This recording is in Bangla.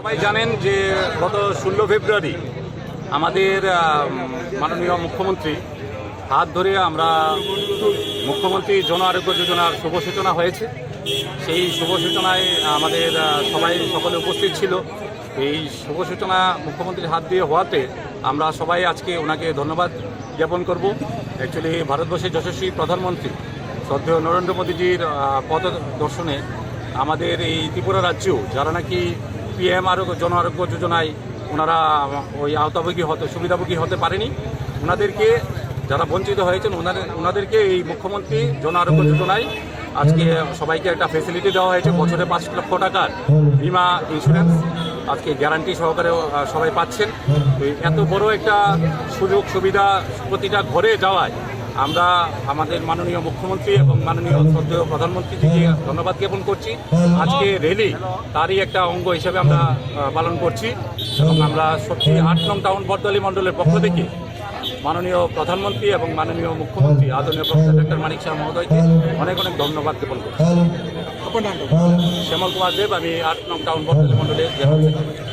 সবাই জানেন যে গত ষোলো ফেব্রুয়ারি আমাদের মাননীয় মুখ্যমন্ত্রী, হাত ধরে আমরা মুখ্যমন্ত্রী জন আরোগ্য যোজনার শুভ সূচনা হয়েছে। সেই শুভ সূচনায় আমাদের সবাই সকলে উপস্থিত ছিল। এই শুভ সূচনা মুখ্যমন্ত্রীর হাত দিয়ে হওয়াতে আমরা সবাই আজকে ওনাকে ধন্যবাদ জ্ঞাপন করব। অ্যাকচুয়ালি ভারতবর্ষের যশস্বী প্রধানমন্ত্রী শ্রদ্ধেয় নরেন্দ্র মোদীজির পদ দর্শনে আমাদের এই ত্রিপুরা রাজ্যেও যারা নাকি পিএম আরোগ্য জন আরোগ্য যোজনায় ওনারা ওই আওতাভোগী হতে, সুবিধাভোগী হতে পারেনি। ওনাদেরকে যারা বঞ্চিত হয়েছেন, ওনাদের, ওনাদেরকে এই মুখ্যমন্ত্রী জন আরোগ্য যোজনায় আজকে সবাইকে একটা ফেসিলিটি দেওয়া হয়েছে, বছরে পাঁচ লক্ষ টাকার বিমা ইন্স্যুরেন্স আজকে গ্যারান্টি সহকারে সবাই পাচ্ছেন। এত বড় একটা সুযোগ, সুবিধা প্রতিটা ঘরে যাওয়ায় আমরা আমাদের মাননীয় মুখ্যমন্ত্রী এবং মাননীয় শ্রদ্ধেয় প্রধানমন্ত্রীজিকে ধন্যবাদ জ্ঞাপন করছি। আজকে রেলি তারই একটা অঙ্গ হিসেবে আমরা পালন করছি এবং আমরা সত্যি আট নং টাউন বর্দলী মণ্ডলের পক্ষ থেকে মাননীয় প্রধানমন্ত্রী এবং মাননীয় মুখ্যমন্ত্রী আদরণীয় প্রফেসর ডক্টর মানিক শাহ মহোদয়কে অনেক অনেক ধন্যবাদ জ্ঞাপন করছি। শ্যামল কুমার দেব আমি আট নং টাউন বর্দলী মণ্ডলের জেনারেল সেক্রেটারি।